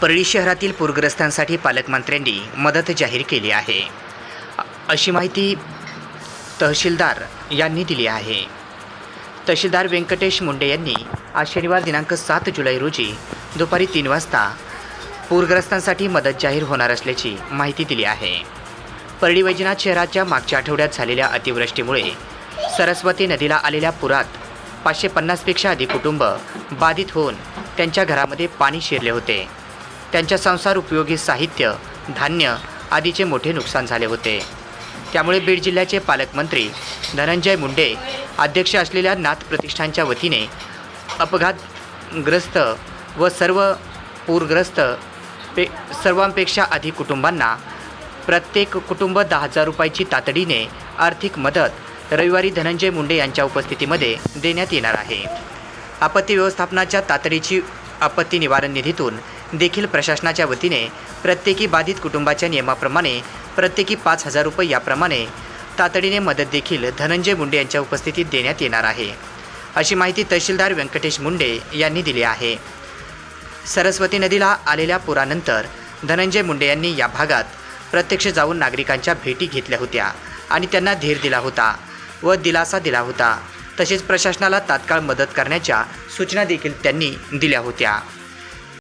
परळी शहरातील पूरग्रस्तांसाठी पालकमंत्र्यांनी मदत जाहीर केली आहे. अशी माहिती तहसीलदार यांनी दिली आहे. तहसीलदार व्यंकटेश मुंडे यांनी आज शनिवार दिनांक सात जुलै रोजी दुपारी तीन वाजता पूरग्रस्तांसाठी मदत जाहीर होणार असल्याची माहिती दिली आहे. परळी वैजनाथ शहराच्या मागच्या आठवड्यात झालेल्या अतिवृष्टीमुळे सरस्वती नदीला आलेल्या पुरात पाचशे पन्नासपेक्षा अधिक कुटुंब बाधित होऊन त्यांच्या घरामध्ये पाणी शिरले होते. त्यांच्या संसार उपयोगी साहित्य धान्य आदीचे मोठे नुकसान झाले होते. त्यामुळे बीड जिल्ह्याचे पालकमंत्री धनंजय मुंडे अध्यक्ष असलेल्या नाथ प्रतिष्ठानच्या वतीने अपघातग्रस्त व सर्व पूरग्रस्त पे सर्वांपेक्षा अधिक कुटुंबांना प्रत्येक कुटुंब दहा हजार रुपयाची तातडीने आर्थिक मदत रविवारी धनंजय मुंडे यांच्या उपस्थितीमध्ये देण्यात येणार आहे. आपत्ती व्यवस्थापनाच्या तातडीची आपत्ती निवारण निधीतून देखील प्रशासनाच्या वतीने प्रत्येकी बाधित कुटुंबाच्या नियमाप्रमाणे प्रत्येकी पाच हजार रुपये याप्रमाणे तातडीने मदत देखील धनंजय मुंडे यांच्या उपस्थितीत देण्यात येणार आहे. अशी माहिती तहसीलदार व्यंकटेश मुंडे यांनी दिली आहे. सरस्वती नदीला आलेल्या पुरानंतर धनंजय मुंडे यांनी या भागात प्रत्यक्ष जाऊन नागरिकांच्या भेटी घेतल्या होत्या आणि त्यांना धीर दिला होता व दिलासा दिला होता. तसेच प्रशासनाला तात्काळ मदत करण्याच्या सूचना देखील त्यांनी दिल्या होत्या.